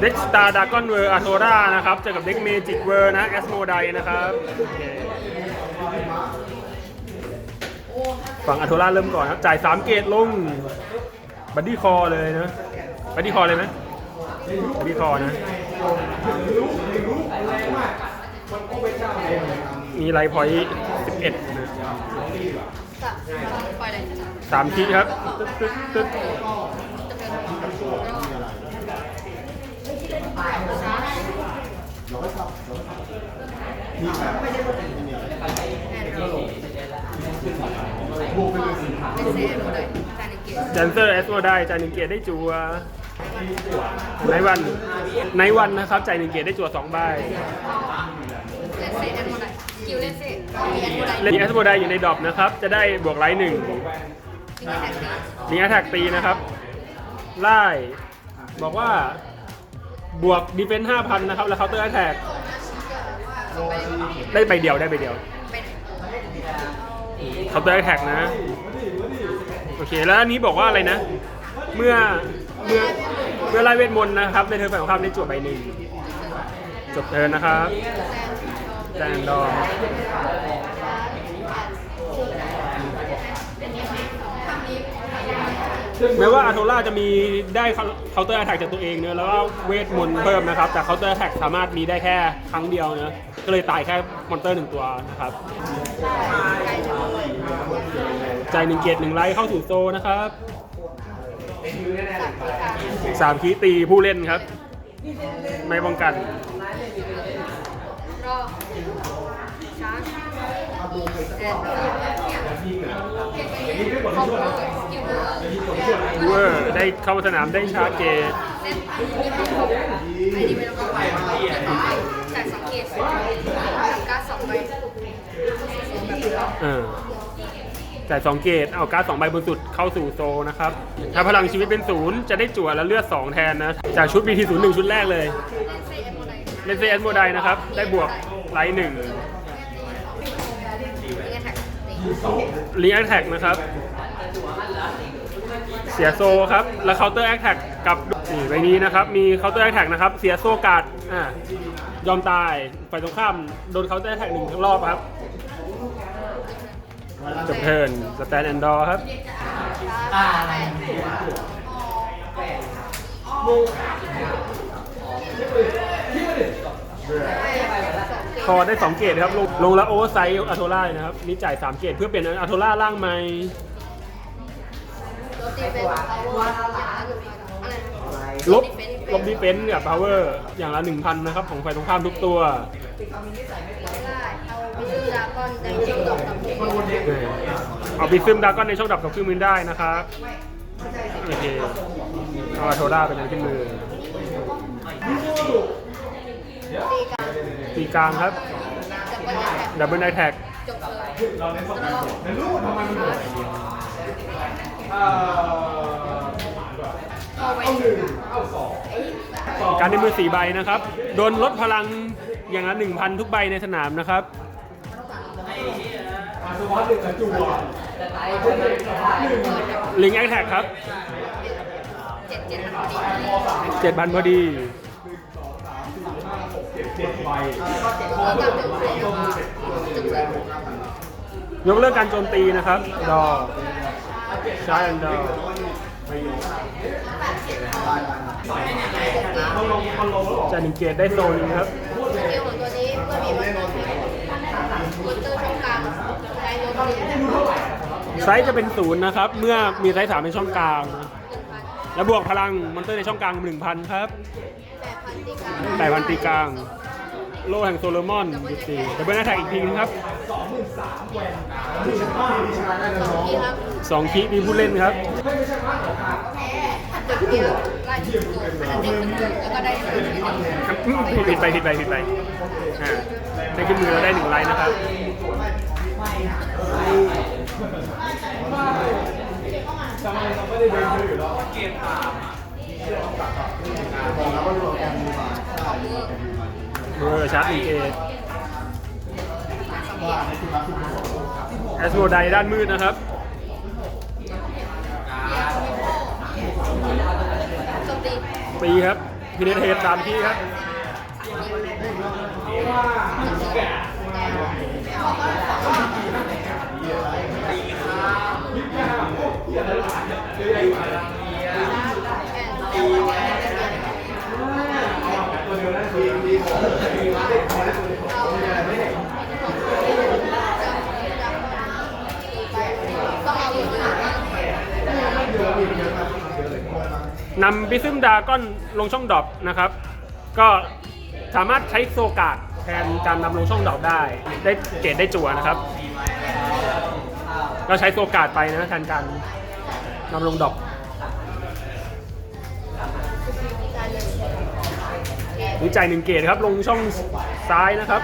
เด็กสตาร์ดากอนเวอร์อาโทรานะครับ เจอกับเด็กเมจิกเวอร์นะแอสโมไดนะครับฝั่งอาโทราเริ่มก่อนครับจ่าย 3 เกตลง บัดดี้คอเลยนะบัดดี้คอเลยไหมบัดดี้คอนะมีไลท์พอยต์11นะจะปล่อยเลยสามทีครับตึ๊ดตึ๊ดตึ๊ด เป็นเซฟเลยจานเกียร์ แดนเซอร์แอสโมได้จ่ายหนึ่งเกียร์ได้จัวในวันในวันนะครับจ่ายหนึ่งเกียร์ได้จัวสองใบเลนเซแอนโมไดคิวเลนเซมีแอนโมไดเล่นแอสโมได้อยู่ในดรอปนะครับ จะได้บวกไลท์หนึ่งมีแท็กซี่มีแอทแทกตีนะครับ ไล่บอกว่า บวกดีเฟนซ์ห้าพันนะครับ แล้วเคาน์เตอร์แอทแทกได้ใบเดียวได้ใบเดียวเคาน์เตอร์แอทแทกนะ โอเค แล้วอันนี้บอกว่าอะไรนะ เมื่อเมื่อเมื่อไล่เวทมนต์นะครับ ในเทอร์นฝ่ายของข้ามได้จั่วใบหนึ่งจบเทิร์นนะครับแจนดอ แม้ว่าอาโทล่าจะมีได้เคาน์เตอร์แอทแทกจากตัวเองเนอะแล้วก็เวทมนต์เพิ่มนะครับ แต่เคาน์เตอร์แอทแทกสามารถมีได้แค่ครั้งเดียวเนอะก็เลยตายแค่มอนเตอร์หนึ่งตัวนะครับใจหนึ่งเกียรติหนึ่งไลท์เข้าสู่โซนะครับสามคีตีผู้เล่นครับ ไม่ป้องกันรอชา ร์จแอนคอมโบสกิลเวอร์เวอร์ได้เข้าสนามได้ชาร์จเกตเล่นมีคอมโบไอ้นี่ไม่ต้องไปจ่ายสองเกียร์การ์ดสองใบเออจ่ายสองเกตเอาการ์ดสองใบบนสุดเข้าสู่โซนนะครับ ถ้าพลังชีวิตเป็นศูนย์จะได้จั่วและเลือดสองแทนนะ จากชุด BT ศูนย์หนึ่งชุดแรกเลย เล่นเซแอนโมไดเลนเซแอสโมไดนะครับ ได้บวกไลท์หนึ่งมีแท็กตีรีแอคแท็กนะครับ เสียโซครับ แล้วเคาน์เตอร์แอคแท็กกับนี่ใบนี้นะครับ มีเคาน์เตอร์แอคแท็กนะครับ เสียโซการ์ดอ่ายอมตาย ฝ่ายตรงข้าม โดนเคาน์เตอร์แอคแท็กหนึ่งทั้งรอบครับจบเทิร์นสแตนแอนดอร์ครับคอได้ 2 เกตครับ ลงลงแล้วโอเวอร์ไซส์อัโทล่านะครับ นี่จ่าย 3 เกตเพื่อเปลี่ยนอัโทล่าล่างใหม่ ตีเป็นพาวเวอร์อะไรลบลบดีเฟนซ์กับพาวเวอร์อย่างละ1,000นะครับของฝ่ายตรงข้ามทุกตัวได้เอาวิลดากอนได้ช่องดอกกับที่เอาไปซึมดราก้อนในช่องดับกับเครื่องมือได้นะครับโอเคเอาอัโทล่าไปยังขึ้นมือตีกลางตีกลางครับจะเป็นแท็กดับเบิลไอแท็กจบเลย แล้วก็เอาไว้การในมือ4ใบนะครับ โดนลดพลังอย่างละ1,000ทุกใบในสนามนะครับลิงแอคแท็กครับเจ็ดเจ็ดพันพอดีเจ็ดพันพอดีแล้วก็เดี๋ยวใบยกเลิกการโจมตีนะครับดอก ใช้อันดอจะนึ่งเกตได้โซนครับสกิลของตัวนี้เมื่อมีมันเตอร์มันเตอร์ช่องกลางได้โยนไซส์จะเป็นศูนย์นะครับ เมื่อมีไซส์สามเป็นช่องกลาง แล้วบวกพลังมอนเตอร์ในช่องกลางหนึ่งพันครับแปดพันตีกลาง โลแห่งโซโลมอนดูสิดับเบิลแอทแทกอีกทีนึงครับทีครับสองคีมีผู้เล่นครับจบเดียวไล่จุดตัวอันนั้นเด็กขึ้นมือแล้วก็ได้หนึ่งอืมผิดไปผิดไปผิดไปอ่าได้ขึ้นมือเราได้หนึ่งไลน์นะครับเเบอร์ชาร์จหนึ่งเกตแอสโมไดด้านมืดนะครับปีครับพีเนเทสสามที่ครับ นำบิซึมดาก้อนลงช่องดรอปนะครับ ก็สามารถใช้โซกาดแทนการนำลงช่องดรอปได้ ได้เกรดได้จั่วนะครับก็ใช้โซกาดไปนะแทนการนำลงดรอป วิจัยหนึ่งเกรดครับลงช่องซ้ายนะครับ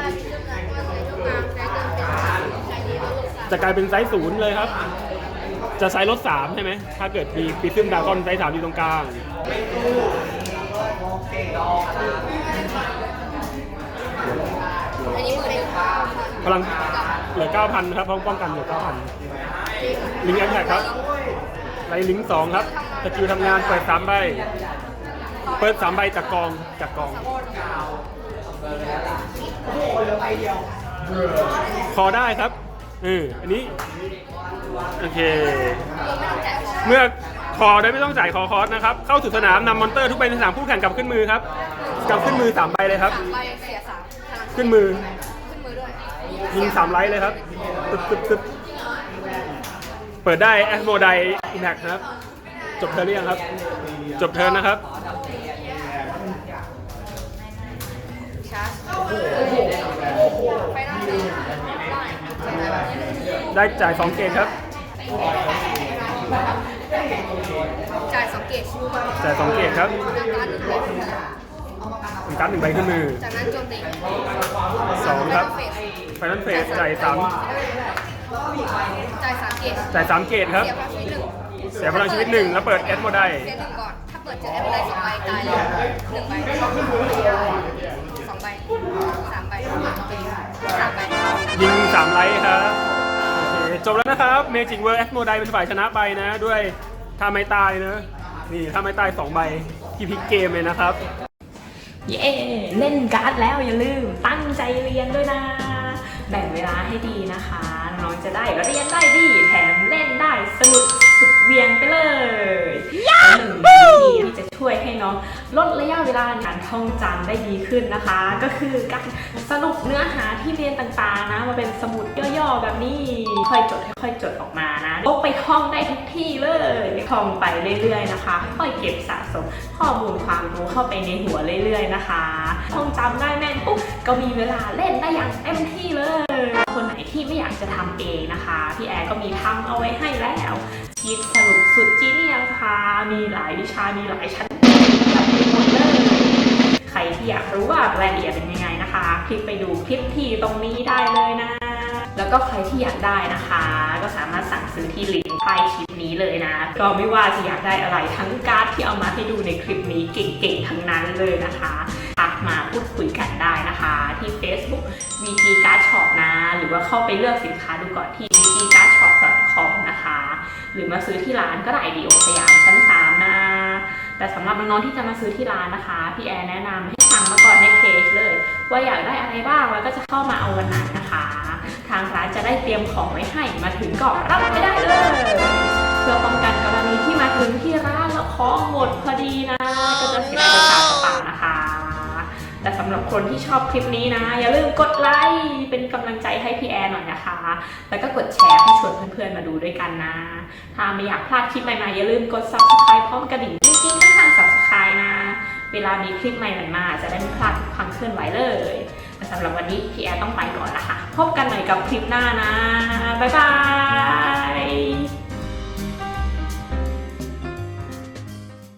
จะกลายเป็นไซส์ศูนย์เลยครับ จะไซส์ลด3ใช่ไหมถ้าเกิดมีปิซึมดากอนไซส์3อยู่ตรงกลางอันนี้มือได้ค่ะพลังเหลือ 9,000 ครับพร้อมป้องกันเหลือ 9,000 ลิงก์แอคแท็กครับไลลิงก์2ครับสกิลทำงานเปิด3ใบ เปิด3ใบจากกองจากกองคอได้ครับเอออันนี้ โอเค เมื่อคอได้ไม่ต้องจ่ายคอคอสนะครับ เข้าสู่สนามนำมอนเตอร์ทุกใบในสนามคู่แข่งกลับขึ้นมือครับกลับขึ้นมือสามใบเลยครับ สามใบเสียสามพลังขึ้นมือขึ้นมือด้วยยิงสามไลท์เลยครับตึ๊บตึ๊บตึ๊บเปิดได้แอสโมไดอินแทกนะครับ จบเทิร์นหรือยังครับ จบเทิร์นนะครับ ชาร์จไฟนอลซีได้ได้จ่าย2เกตครับ จ่ายสองเกตจ่าย2เกตครับการหนึ่งใบเป็นการ์ดหนึ่งใบขึ้นมือ จากนั้นโจมตีสองครับเฟสไฟนอลเฟสจ่ายสามจ่ายสามเกตจ่ายสามเกตครับเสียพลังชีวิตหนึ่งเสียพลังชีวิตหนึ่งแล้วเปิดแอสโมไดเสียหนึ่งก่อน ถ้าเปิดเจ็ดแอปได้สองใบตายเลยหนึ่งใบสองใบสามใบสามใบ ยิงสามไลท์ครับ โอเค จบแล้วนะครับ เมจิกเวิร์แอสโมไดเป็นฝ่ายชนะไปนะ ด้วยท่าไม้ตายนะ นี่ท่าไม้ตายสองใบที่พลิกเกมเลยนะครับ เย้ เล่นการ์ดแล้วอย่าลืมตั้งใจเรียนด้วยนะ แบ่งเวลาให้ดีนะคะ น้องจะได้เรียนได้ดี แถมเล่นได้สนุกสุดเหวียงไปเลยและหนึ่งวิธีที่จะช่วยให้น้อง ลดระยะเวลาในการท่องจำได้ดีขึ้นนะคะ ก็คือการสรุปเนื้อหาที่เรียนต่างๆนะมาเป็นสมุดย่อๆแบบนี้ค่อยจดค่อยจดออกมานะพกไปท่องได้ทุกที่เลยท่องไปเรื่อย ๆนะคะ ค่อยเก็บสะสมข้อมูลความรู้เข้าไปในหัวเรื่อย ๆ นะคะท่องจำได้แม่นปุ๊บก็มีเวลาเล่นได้อย่างเต็มที่เลยคนไหนที่ไม่อยากจะทำเองนะคะ พี่แอร์ก็มีทำเอาไว้ให้แล้วชีทสรุปสุดจีเนียสค่ะมีหลายวิชามีหลายชั้น หมดเลยใครที่อยากรู้ว่ารายละเอียดเป็นยังไงนะคะ คลิกไปดูคลิปที่ตรงนี้ได้เลยนะ แล้วก็ใครที่อยากได้นะคะ ก็สามารถสั่งซื้อที่ลิงก์ใต้คลิปนี้เลยนะ ก็ไม่ว่าจะอยากได้อะไรทั้งการ์ดที่เอามาให้ดูในคลิปนี้เก่งๆทั้งนั้นเลยนะคะทักมาพูดคุยกันได้นะคะ ที่ Facebook VG Card Shop นะ หรือว่าเข้าไปเลือกสินค้าดูก่อนที่ vgcardshop.com นะคะ หรือมาซื้อที่ร้านก็ได้ดีโอสยามชั้น3 แต่สำหรับน้องๆที่จะมาซื้อที่ร้านนะคะ พี่แอร์แนะนำให้สั่งมาก่อนในเพจเลย ว่าอยากได้อะไรบ้างแล้วก็จะเข้ามาเอาวันนั้นนะคะ ทางร้านจะได้เตรียมของไว้ให้มาถึงก่อนรับไม่ได้เลยเพื่อป้องกันกรณีที่มาถึงที่ร้านแล้วของหมดพอดีนะ ก็จะเสียเวลาเปล่านะคะ แต่สำหรับคนที่ชอบคลิปนี้นะ อย่าลืมกดไลค์เป็นกำลังใจให้พี่แอร์หน่อยนะคะ แล้วก็กดแชร์ให้ชวนเพื่อนๆมาดูด้วยกันนะ ถ้าไม่อยากพลาดคลิปใหม่ๆ อย่าลืมกด subscribe พร้อมกระดิ่งกิ๊งๆข้างๆ subscribe นะ เวลามีคลิปใหม่ๆมาจะได้ไม่พลาดทุกความเคลื่อนไหวเลยสำหรับวันนี้พี่แอร์ต้องไปก่อนละค่ะ พบกันใหม่กับคลิปหน้านะ บ๊ายบาย